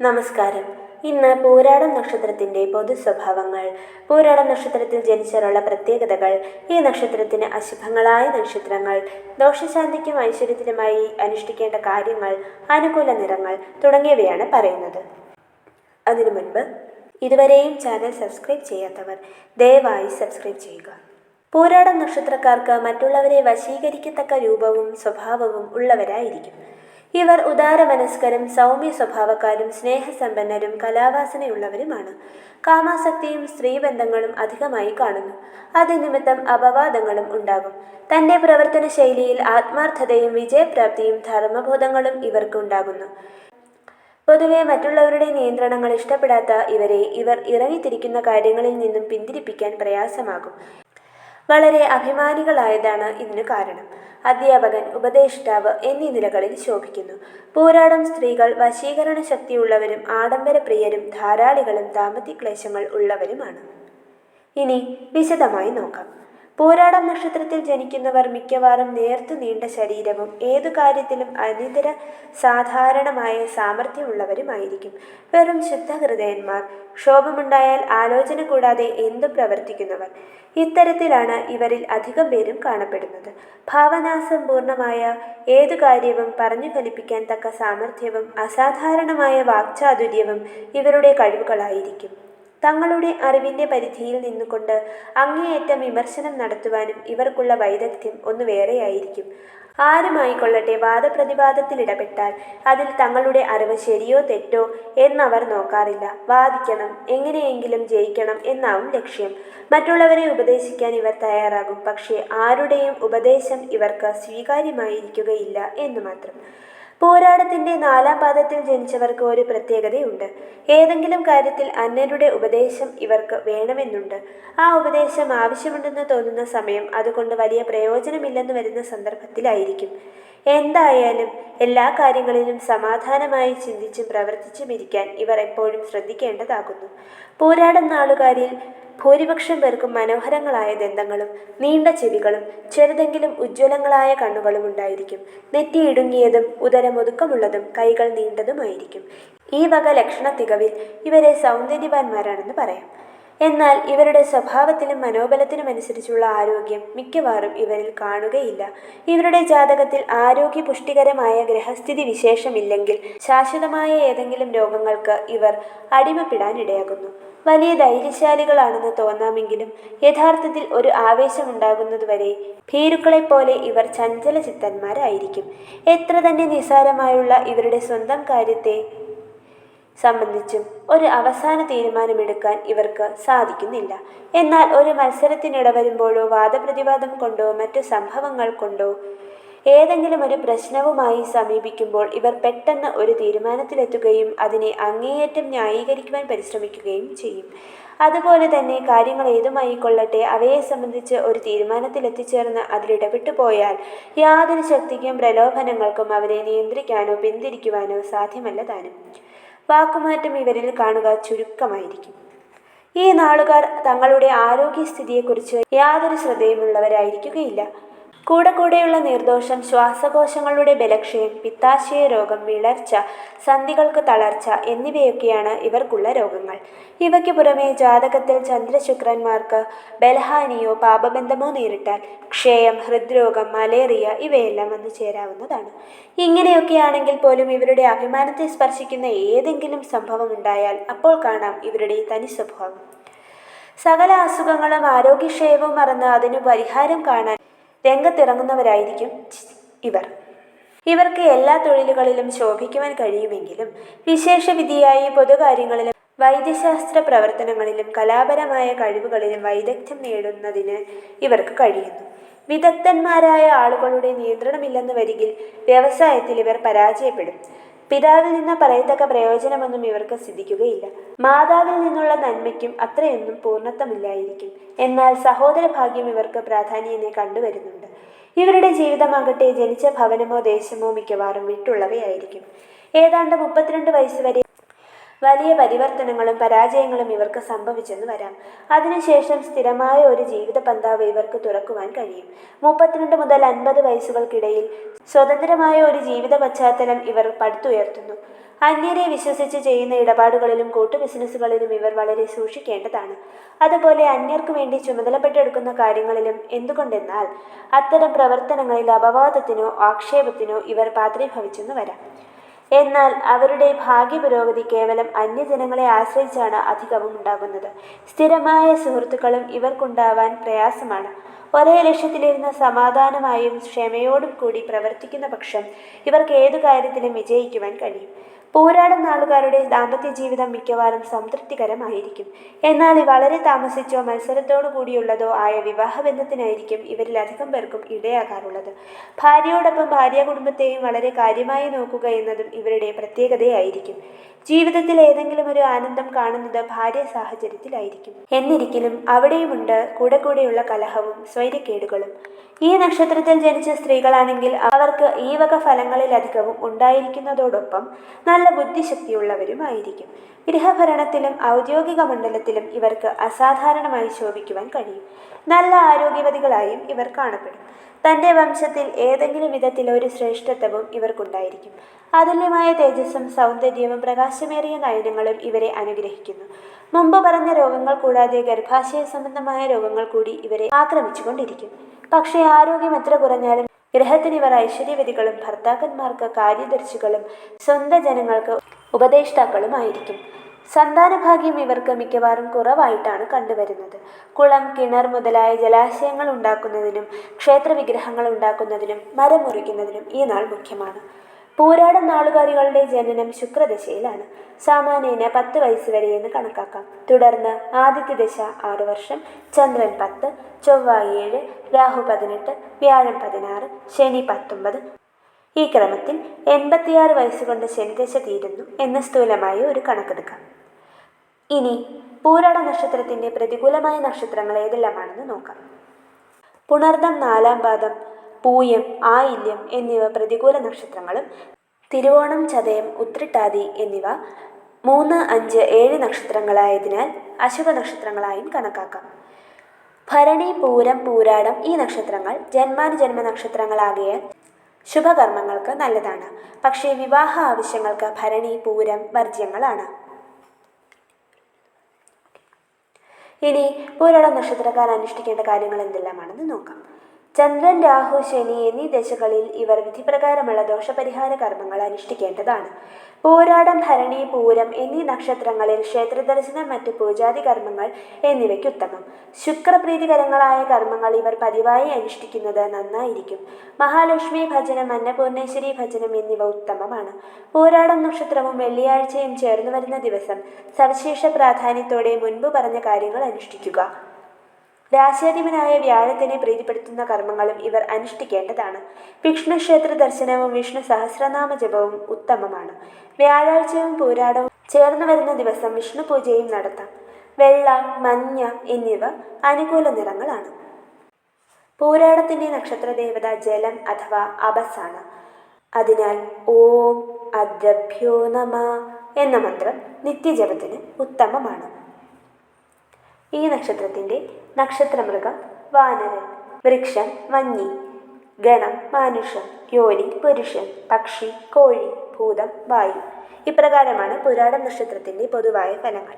നമസ്കാരം. ഇന്ന് പൂരാടം നക്ഷത്രത്തിന്റെ പൊതു സ്വഭാവങ്ങൾ പൂരാടം നക്ഷത്രത്തിൽ ജനിച്ചാലുള്ള പ്രത്യേകതകൾ ഈ നക്ഷത്രത്തിന് അശുഭങ്ങളായ നക്ഷത്രങ്ങൾ ദോഷശാന്തിക്കും ഐശ്വര്യത്തിനുമായി അനുഷ്ഠിക്കേണ്ട കാര്യങ്ങൾ അനുകൂല നിറങ്ങൾ തുടങ്ങിയവയാണ് പറയുന്നത്. അതിനു മുൻപ് ഇതുവരെയും ചാനൽ സബ്സ്ക്രൈബ് ചെയ്യാത്തവർ ദയവായി സബ്സ്ക്രൈബ് ചെയ്യുക. പൂരാടം നക്ഷത്രക്കാർക്ക് മറ്റുള്ളവരെ വശീകരിക്കത്തക്ക രൂപവും സ്വഭാവവും ഉള്ളവരായിരിക്കും. ഇവർ ഉദാരമനസ്കരും സൗമ്യ സ്വഭാവക്കാരും സ്നേഹസമ്പന്നരും കലാവാസനയുള്ളവരുമാണ്. കാമാസക്തിയും സ്ത്രീബന്ധങ്ങളും അധികമായി കാണുന്നു. അതിനിമിത്തം അപവാദങ്ങളും ഉണ്ടാകും. തന്റെ പ്രവർത്തന ശൈലിയിൽ ആത്മാർത്ഥതയും വിജയപ്രാപ്തിയും ധർമ്മബോധങ്ങളും ഇവർക്ക് ഉണ്ടാകുന്നു. പൊതുവെ മറ്റുള്ളവരുടെ നിയന്ത്രണങ്ങൾ ഇഷ്ടപ്പെടാത്ത ഇവരെ ഇവർ ഇറങ്ങിത്തിരിക്കുന്ന കാര്യങ്ങളിൽ നിന്നും പിന്തിരിപ്പിക്കാൻ പ്രയാസമാകും. വളരെ അഭിമാനികളായതാണ് ഇതിനു കാരണം. അധ്യാപകൻ ഉപദേഷ്ടാവ് എന്നീ നിലകളിൽ ശോഭിക്കുന്നു. പോരാടം സ്ത്രീകൾ വശീകരണ ശക്തിയുള്ളവരും ആഡംബരപ്രിയരും ധാരാളികളും ദാമ്പത്യ ക്ലേശങ്ങൾ ഉള്ളവരുമാണ്. ഇനി വിശദമായി നോക്കാം. പോരാടം നക്ഷത്രത്തിൽ ജനിക്കുന്നവർ മിക്കവാറും നേർത്തു നീണ്ട ശരീരവും ഏതു കാര്യത്തിലും അനിതര സാധാരണമായ സാമർഥ്യമുള്ളവരുമായിരിക്കും. വെറും ശുദ്ധഹൃദയന്മാർ. ക്ഷോഭമുണ്ടായാൽ ആലോചന കൂടാതെ എന്തും പ്രവർത്തിക്കുന്നവർ? ഇത്തരത്തിലാണ് ഇവരിൽ അധികം പേരും കാണപ്പെടുന്നത്. ഭാവനാസമ്പൂർണമായ ഏതു കാര്യവും പറഞ്ഞു ഫലിപ്പിക്കാൻ തക്ക സാമർഥ്യവും അസാധാരണമായ വാക്ചാതുര്യവും ഇവരുടെ കഴിവുകളായിരിക്കും. തങ്ങളുടെ അറിവിന്റെ പരിധിയിൽ നിന്നുകൊണ്ട് അങ്ങേയറ്റം വിമർശനം നടത്തുവാനും ഇവർക്കുള്ള വൈദഗ്ധ്യം ഒന്ന് വേറെയായിരിക്കും. ആരുമായിക്കൊള്ളട്ടെ വാദപ്രതിവാദത്തിൽ ഇടപെട്ടാൽ അതിൽ തങ്ങളുടെ അറിവ് ശരിയോ തെറ്റോ എന്നവർ നോക്കാറില്ല. വാദിക്കണം എങ്ങനെയെങ്കിലും ജയിക്കണം എന്നാവും ലക്ഷ്യം. മറ്റുള്ളവരെ ഉപദേശിക്കാൻ ഇവർ തയ്യാറാകും. പക്ഷേ ആരുടെയും ഉപദേശം ഇവർക്ക് സ്വീകാര്യമായിരിക്കുകയില്ല എന്ന് മാത്രം. പോരാടത്തിന്റെ നാലാം പാദത്തിൽ ജനിച്ചവർക്ക് ഒരു പ്രത്യേകതയുണ്ട്. ഏതെങ്കിലും കാര്യത്തിൽ അന്യരുടെ ഉപദേശം ഇവർക്ക് വേണമെന്നുണ്ട്. ആ ഉപദേശം ആവശ്യമുണ്ടെന്ന് തോന്നുന്ന സമയം അതുകൊണ്ട് വലിയ പ്രയോജനമില്ലെന്ന് വരുന്ന സന്ദർഭത്തിലായിരിക്കും. എന്തായാലും എല്ലാ കാര്യങ്ങളിലും സമാധാനമായി ചിന്തിച്ചും പ്രവർത്തിച്ചും ഇരിക്കാൻ ഇവർ എപ്പോഴും ശ്രദ്ധിക്കേണ്ടതാകുന്നു. പോരാടുന്ന നാളുകാരിൽ ഭൂരിപക്ഷം പേർക്കും മനോഹരങ്ങളായ ദന്തങ്ങളും നീണ്ട ചെവികളും ചെറുതെങ്കിലും ഉജ്ജ്വലങ്ങളായ കണ്ണുകളും ഉണ്ടായിരിക്കും. നെറ്റി ഇടുങ്ങിയതും ഉദരമൊതുക്കമുള്ളതും കൈകൾ നീണ്ടതുമായിരിക്കും. ഈ വക ലക്ഷണ തികവിൽ ഇവരെ സൗന്ദര്യവാന്മാരാണെന്ന് പറയാം. എന്നാൽ ഇവരുടെ സ്വഭാവത്തിലും മനോബലത്തിനും അനുസരിച്ചുള്ള ആരോഗ്യം മിക്കവാറും ഇവരിൽ കാണുകയില്ല. ഇവരുടെ ജാതകത്തിൽ ആരോഗ്യ പുഷ്ടികരമായ ഗ്രഹസ്ഥിതി വിശേഷമില്ലെങ്കിൽ ശാശ്വതമായ ഏതെങ്കിലും രോഗങ്ങൾക്ക് ഇവർ അടിമപ്പെടാൻ ഇടയാകുന്നു വലിയ ധൈര്യശാലികളാണെന്ന് തോന്നാമെങ്കിലും യഥാർത്ഥത്തിൽ ഒരു ആവേശമുണ്ടാകുന്നതുവരെ ഭീരുക്കളെപ്പോലെ ഇവർ ചഞ്ചല ചിത്തന്മാരായിരിക്കും എത്ര തന്നെ നിസ്സാരമായുള്ള ഇവരുടെ സ്വന്തം കാര്യത്തെ സംബന്ധിച്ചും ഒരു അവസാന തീരുമാനമെടുക്കാൻ ഇവർക്ക് സാധിക്കുന്നില്ല. എന്നാൽ ഒരു മത്സരത്തിനിട വരുമ്പോഴോ വാദപ്രതിവാദം കൊണ്ടോ മറ്റു സംഭവങ്ങൾ കൊണ്ടോ ഏതെങ്കിലും ഒരു പ്രശ്നവുമായി സമീപിക്കുമ്പോൾ ഇവർ പെട്ടെന്ന് ഒരു തീരുമാനത്തിലെത്തുകയും അതിനെ അങ്ങേയറ്റം ന്യായീകരിക്കുവാൻ പരിശ്രമിക്കുകയും ചെയ്യും. അതുപോലെ തന്നെ കാര്യങ്ങൾ ഏതുമായി കൊള്ളട്ടെ അവയെ സംബന്ധിച്ച് ഒരു തീരുമാനത്തിൽ തീരുമാനത്തിലെത്തിച്ചേർന്ന് അതിലിടപെട്ടു പോയാൽ യാതൊരു ശക്തിക്കും പ്രലോഭനങ്ങൾക്കും അവരെ നിയന്ത്രിക്കാനോ പിന്തിരിക്കുവാനോ സാധ്യമല്ല താനും. വാക്കുമാറ്റം ഇവരിൽ കാണുക ചുരുക്കമായിരിക്കും. ഈ നാളുകാർ തങ്ങളുടെ ആരോഗ്യസ്ഥിതിയെക്കുറിച്ച് യാതൊരു ശ്രദ്ധയുമുള്ളവരായിരിക്കുകയില്ല. കൂടെ കൂടെയുള്ള നിർദോഷം ശ്വാസകോശങ്ങളുടെ ബലക്ഷയം പിത്താശയ രോഗം വിളർച്ച സന്ധികൾക്ക് തളർച്ച എന്നിവയൊക്കെയാണ് ഇവർക്കുള്ള രോഗങ്ങൾ. ഇവയ്ക്ക് പുറമെ ജാതകത്തിൽ ചന്ദ്രശുക്രന്മാർക്ക് ബലഹാനിയോ പാപബന്ധമോ നേരിട്ടാൽ ക്ഷയം ഹൃദ്രോഗം മലേറിയ ഇവയെല്ലാം വന്നു ചേരാവുന്നതാണ്. ഇങ്ങനെയൊക്കെയാണെങ്കിൽ പോലും ഇവരുടെ അഭിമാനത്തെ സ്പർശിക്കുന്ന ഏതെങ്കിലും സംഭവം ഉണ്ടായാൽ അപ്പോൾ കാണാം ഇവരുടെ തനി സ്വഭാവം. സകല അസുഖങ്ങളും ആരോഗ്യക്ഷയവും മറന്ന് അതിന് പരിഹാരം കാണാൻ രംഗത്തിറങ്ങുന്നവരായിരിക്കും ഇവർ. ഇവർക്ക് എല്ലാ തൊഴിലുകളിലും ശോഭിക്കുവാൻ കഴിയുമെങ്കിലും വിശേഷവിധിയായി പൊതുകാര്യങ്ങളിലും വൈദ്യശാസ്ത്ര പ്രവർത്തനങ്ങളിലും കലാപരമായ കഴിവുകളിലും വൈദഗ്ധ്യം നേടുന്നതിന് ഇവർക്ക് കഴിയുന്നു. വിദഗ്ധന്മാരായ ആളുകളുടെ നിയന്ത്രണമില്ലെന്ന് വരികിൽ വ്യവസായത്തിൽ ഇവർ പരാജയപ്പെടും. പിതാവിൽ നിന്ന് പറയത്തക്ക പ്രയോജനമൊന്നും ഇവർക്ക് സിദ്ധിക്കുകയില്ല. മാതാവിൽ നിന്നുള്ള നന്മയ്ക്കും അത്രയൊന്നും പൂർണത്വമില്ലായിരിക്കും. എന്നാൽ സഹോദര ഭാഗ്യം ഇവർക്ക് പ്രാധാന്യനെ കണ്ടുവരുന്നുണ്ട്. ഇവരുടെ ജീവിതമാകട്ടെ ജനിച്ച ഭവനമോ ദേശമോ മിക്കവാറും വിട്ടുള്ളവയായിരിക്കും. ഏതാണ്ട് മുപ്പത്തിരണ്ട് വയസ്സ് വരെ വലിയ പരിവർത്തനങ്ങളും പരാജയങ്ങളും ഇവർക്ക് സംഭവിച്ചെന്ന് വരാം. അതിനുശേഷം സ്ഥിരമായ ഒരു ജീവിത പന്താവ് ഇവർക്ക് തുറക്കുവാൻ കഴിയും. മുപ്പത്തിരണ്ട് മുതൽ അൻപത് വയസ്സുകൾക്കിടയിൽ സ്വതന്ത്രമായ ഒരു ജീവിത പശ്ചാത്തലം ഇവർ പടുത്തുയർത്തുന്നു. അന്യരെ വിശ്വസിച്ച് ചെയ്യുന്ന ഇടപാടുകളിലും കൂട്ടു ബിസിനസ്സുകളിലും ഇവർ വളരെ സൂക്ഷിക്കേണ്ടതാണ്. അതുപോലെ അന്യർക്ക് വേണ്ടി ചുമതലപ്പെട്ടെടുക്കുന്ന കാര്യങ്ങളിലും എന്തുകൊണ്ടെന്നാൽ അത്തരം പ്രവർത്തനങ്ങളിൽ അപവാദത്തിനോ ആക്ഷേപത്തിനോ ഇവർ പാത്രീഭവിച്ചെന്ന് വരാം. എന്നാൽ അവരുടെ ഭാഗ്യപുരോഗതി കേവലം അന്യജനങ്ങളെ ആശ്രയിച്ചാണ് അധികവും ഉണ്ടാകുന്നത്. സ്ഥിരമായ സുഹൃത്തുക്കളും ഇവർക്കുണ്ടാവാൻ പ്രയാസമാണ്. ഒരേ ലക്ഷ്യത്തിലിരുന്ന് സമാധാനമായും ക്ഷമയോടും കൂടി പ്രവർത്തിക്കുന്ന പക്ഷം ഇവർക്ക് ഏതു കാര്യത്തിലും വിജയിക്കുവാൻ കഴിയും? പോരാടും നാളുകാരുടെ ദാമ്പത്യ ജീവിതം മിക്കവാറും സംതൃപ്തികരമായിരിക്കും. എന്നാൽ വളരെ താമസിച്ചോ മത്സരത്തോടു കൂടിയുള്ളതോ ആയ വിവാഹബന്ധത്തിനായിരിക്കും ഇവരിൽ അധികം പേർക്കും ഇടയാകാറുള്ളത്. ഭാര്യയോടൊപ്പം ഭാര്യ കുടുംബത്തെയും വളരെ കാര്യമായി നോക്കുക എന്നതും ഇവരുടെ പ്രത്യേകതയായിരിക്കും. ജീവിതത്തിൽ ഏതെങ്കിലും ഒരു ആനന്ദം കാണുന്നത് ഭാര്യ സാഹചര്യത്തിലായിരിക്കും. എന്നിരിക്കലും അവിടെയുമുണ്ട് കൂടെ കൂടെയുള്ള കലഹവും സ്വൈര്യക്കേടുകളും ഈ നക്ഷത്രത്തിൽ ജനിച്ച സ്ത്രീകളാണെങ്കിൽ അവർക്ക് ഈ വക ഫലങ്ങളിലധികവും ഉണ്ടായിരിക്കുന്നതോടൊപ്പം നല്ല ബുദ്ധിശക്തിയുള്ളവരുമായിരിക്കും. ഗൃഹഭരണത്തിലും ഔദ്യോഗിക മണ്ഡലത്തിലും ഇവർക്ക് അസാധാരണമായി ശോഭിക്കുവാൻ കഴിയും. നല്ല ആരോഗ്യവതികളായും ഇവർ കാണപ്പെടും. തന്റെ വംശത്തിൽ ഏതെങ്കിലും വിധത്തിൽ ഒരു ശ്രേഷ്ഠത്വവും ഇവർക്കുണ്ടായിരിക്കും. അതുല്യമായ തേജസ്സും സൗന്ദര്യവും പ്രകാശമേറിയ നയനങ്ങളും ഇവരെ അനുഗ്രഹിക്കുന്നു. മുമ്പ് പറഞ്ഞ രോഗങ്ങൾ കൂടാതെ ഗർഭാശയ സംബന്ധമായ രോഗങ്ങൾ കൂടി ഇവരെ ആക്രമിച്ചുകൊണ്ടിരിക്കും. പക്ഷേ ആരോഗ്യം എത്ര കുറഞ്ഞാലും ഗ്രഹത്തിന് ഇവർ ഐശ്വര്യവതികളും ഭർത്താക്കന്മാർക്ക് കാര്യദർശികളും സ്വന്തം ജനങ്ങൾക്ക് ഉപദേഷ്ടാക്കളുമായിരിക്കും. സന്താനഭാഗ്യം ഇവർക്ക് മിക്കവാറും കുറവായിട്ടാണ് കണ്ടുവരുന്നത്. കുളം കിണർ മുതലായ ജലാശയങ്ങൾ ഉണ്ടാക്കുന്നതിനും ക്ഷേത്രവിഗ്രഹങ്ങൾ ഉണ്ടാക്കുന്നതിനും മരം മുറിക്കുന്നതിനും ഈ നാൾ മുഖ്യമാണ്. പൂരാടം നാളുകാരികളുടെ ജനനം ശുക്രദശയിലാണ്. സാമാന്യേന പത്ത് വയസ്സ് വരെയെന്ന് കണക്കാക്കാം. തുടർന്ന് ആദിത്യ ദശ ആറ് വർഷം ചന്ദ്രൻ പത്ത് ചൊവ്വ ഏഴ് രാഹു പതിനെട്ട് വ്യാഴം പതിനാറ് ശനി പത്തൊമ്പത്. ഈ ക്രമത്തിൽ എൺപത്തിയാറ് വയസ്സുകൊണ്ട് ശനിദശ തീരുന്നു എന്ന് സ്ഥൂലമായി ഒരു കണക്കെടുക്കാം. ഇനി പൂരാട നക്ഷത്രത്തിന്റെ പ്രതികൂലമായ നക്ഷത്രങ്ങൾ ഏതെല്ലാമാണെന്ന് നോക്കാം. പുണർദം നാലാം പാദം പൂയം ആയില്യം എന്നിവ പ്രതികൂല നക്ഷത്രങ്ങളും തിരുവോണം ചതയം ഉത്രിട്ടാതി എന്നിവ മൂന്ന് അഞ്ച് ഏഴ് നക്ഷത്രങ്ങളായതിനാൽ അശുഭ നക്ഷത്രങ്ങളായും കണക്കാക്കാം. ഭരണി പൂരം പൂരാടം ഈ നക്ഷത്രങ്ങൾ ജന്മാനുജന്മ നക്ഷത്രങ്ങളാകിയാൽ ശുഭകർമ്മങ്ങൾക്ക് നല്ലതാണ്. പക്ഷേ വിവാഹ ആവശ്യങ്ങൾക്ക് ഭരണി പൂരം വർജ്യങ്ങളാണ്. ഇനി പൂരാട നക്ഷത്രക്കാർ അനുഷ്ഠിക്കേണ്ട കാര്യങ്ങൾ എന്തെല്ലാമാണെന്ന് നോക്കാം. ചന്ദ്രൻ രാഹു ശനി എന്നീ ദശകളിൽ ഇവർ വിധിപ്രകാരമുള്ള ദോഷപരിഹാര കർമ്മങ്ങൾ അനുഷ്ഠിക്കേണ്ടതാണ്. പോരാടം ഭരണി പൂരം എന്നീ നക്ഷത്രങ്ങളിൽ ക്ഷേത്രദർശനം മറ്റു പൂജാതി കർമ്മങ്ങൾ എന്നിവയ്ക്ക് ഉത്തമം. ശുക്രപ്രീതികരങ്ങളായ കർമ്മങ്ങൾ ഇവർ പതിവായി അനുഷ്ഠിക്കുന്നത് നന്നായിരിക്കും. മഹാലക്ഷ്മി ഭജനം അന്നപൂർണേശ്വരി ഭജനം എന്നിവ ഉത്തമമാണ്. പോരാടം നക്ഷത്രവും വെള്ളിയാഴ്ചയും ചേർന്നു വരുന്ന ദിവസം സവിശേഷ പ്രാധാന്യത്തോടെ മുൻപ് പറഞ്ഞ കാര്യങ്ങൾ അനുഷ്ഠിക്കുക. രാശാധിപനായ വ്യാഴത്തിനെ പ്രീതിപ്പെടുത്തുന്ന കർമ്മങ്ങളും ഇവർ അനുഷ്ഠിക്കേണ്ടതാണ്. വിഷ്ണു ക്ഷേത്ര ദർശനവും വിഷ്ണു സഹസ്രനാമ ജപവും ഉത്തമമാണ്. വ്യാഴാഴ്ചയും പൂരാടവും ചേർന്ന് വരുന്ന ദിവസം വിഷ്ണു പൂജയും നടത്താം. വെള്ള മഞ്ഞ എന്നിവ അനുകൂല നിറങ്ങളാണ്. പൂരാടത്തിന്റെ നക്ഷത്രദേവത ജലം അഥവാ അബസാണ് അതിനാൽ ഓം അദ്രഭ്യോ നമ എന്ന മന്ത്രം നിത്യജപത്തിന് ഉത്തമമാണ്. ഈ നക്ഷത്രത്തിന്റെ നക്ഷത്രമൃഗം വാനരൻ വൃക്ഷം മഞ്ഞി ഗണം മാനുഷം യോനി പുരുഷൻ പക്ഷി കോഴി ഭൂതം വായു. ഇപ്രകാരമാണ് പുരാടം നക്ഷത്രത്തിന്റെ പൊതുവായ ഫലങ്ങൾ.